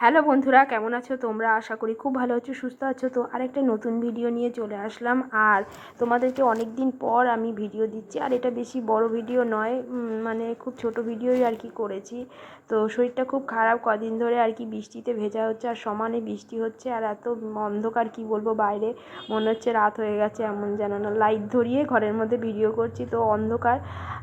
Hello বন্ধুরা, কেমন আছো তোমরা? আশা করি খুব ভালো আছো, সুস্থ আছো। তো আরেকটা নতুন ভিডিও নিয়ে চলে আসলাম। আর তোমাদেরকে অনেক দিন পর আমি ভিডিও দিচ্ছি। আর এটা বেশি বড় ভিডিও নয় মানে খুব ছোট ভিডিওই আর কি করেছি। তো শরীরটা খুব খারাপ, কদিন ধরে আর কি বৃষ্টিতে ভেজা হচ্ছে আর সমানে বৃষ্টি হচ্ছে। আর এত অন্ধকার, কি বলব, বাইরে। মনে হচ্ছে রাত হয়ে গেছে, এমন যেন না। লাইট ধরিয়ে ঘরের মধ্যে ভিডিও করছি, তো অন্ধকার।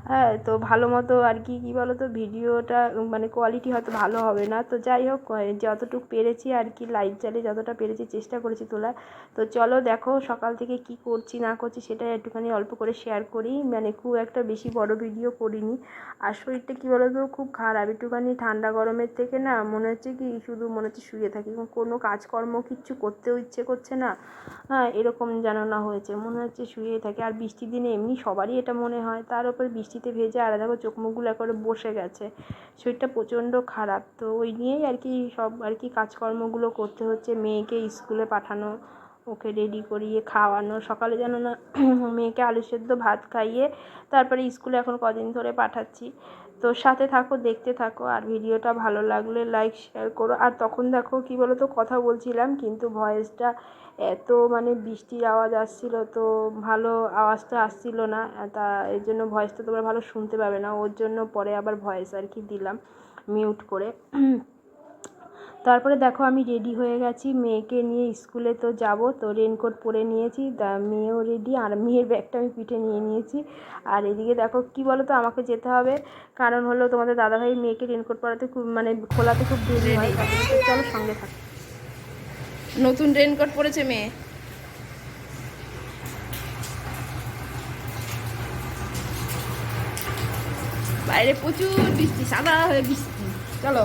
হ্যাঁ তো ভালো মতো আর কি, কী বলো তো ভিডিওটা মানে কোয়ালিটি হয়তো ভালো হবে না। তো যাই হোক যতটুকু পেরেছি আর কি লাইট জ্বালিয়ে যতটা পেরেছি চেষ্টা করেছি তোলার। তো চলো দেখো সকাল থেকে কি করছি, না করছি সেটা একটুখানি অল্প করে শেয়ার করি। মানে খুব একটা বেশি বড় ভিডিও করিনি। আর শরীরটা কী বলো তো খুব খারাপ। একটুখানি ঠান্ডা গরমের থেকে না মনে হচ্ছে কি শুধু মনে হচ্ছে শুয়ে থাকি। কোনো কাজকর্ম কিচ্ছু করতেও ইচ্ছে করছে না। হ্যাঁ এরকম যেন না হয়েছে। মনে হচ্ছে শুয়েই থাকে। আর বৃষ্টির দিনে এমনি সবারই এটা মনে হয়। তার উপর বৃষ্টিতে ভেজে আর দেখো চোখ মুখগুলো একেবারে বসে গেছে। শরীরটা প্রচণ্ড খারাপ। তো ওই নিয়েই আর কি সব আর কি কাজকর্মগুলো করতে হচ্ছে। মেয়েকে স্কুলে পাঠানো, ওকে রেডি করিয়ে খাওয়ানো, সকালে যেন না মেয়েকে আলু সেদ্ধ ভাত খাইয়ে তারপরে স্কুলে এখন কদিন ধরে পাঠাচ্ছি। তো সাথে থাকো, দেখতে থাকো আর ভিডিওটা ভালো লাগলে লাইক শেয়ার করো। আর তখন দেখো কী বলো তো কথা বলছিলাম কিন্তু ভয়েসটা এত মানে বৃষ্টির আওয়াজ আসছিল তো ভালো আওয়াজটা আসছিল না। তা এর জন্য ভয়েসটা তোমরা ভালো শুনতে পাবে না, ওর জন্য পরে আবার ভয়েস আর কি দিলাম মিউট করে। তারপরে দেখো আমি রেডি হয়ে গেছি। মেয়েকে নিয়ে স্কুলে তো যাব তো রেনকোট পরে নিয়েছি। তা মেয়েও রেডি আর মেয়ের ব্যাগটা আমি পিঠে নিয়ে নিয়েছি। আর এদিকে দেখো কি বলো তো আমাকে যেতে হবে। কারণ হলো তোমাদের দাদাভাই মেয়েকে রেনকোট পরাতে খুব মানে খোলাতে খুব দেরি হয়। চলো সঙ্গে থাকো। নতুন রেনকোট পরেছে মেয়ে? বাইরে প্রচুর বৃষ্টি সাদা হয়ে বৃষ্টি। চলো।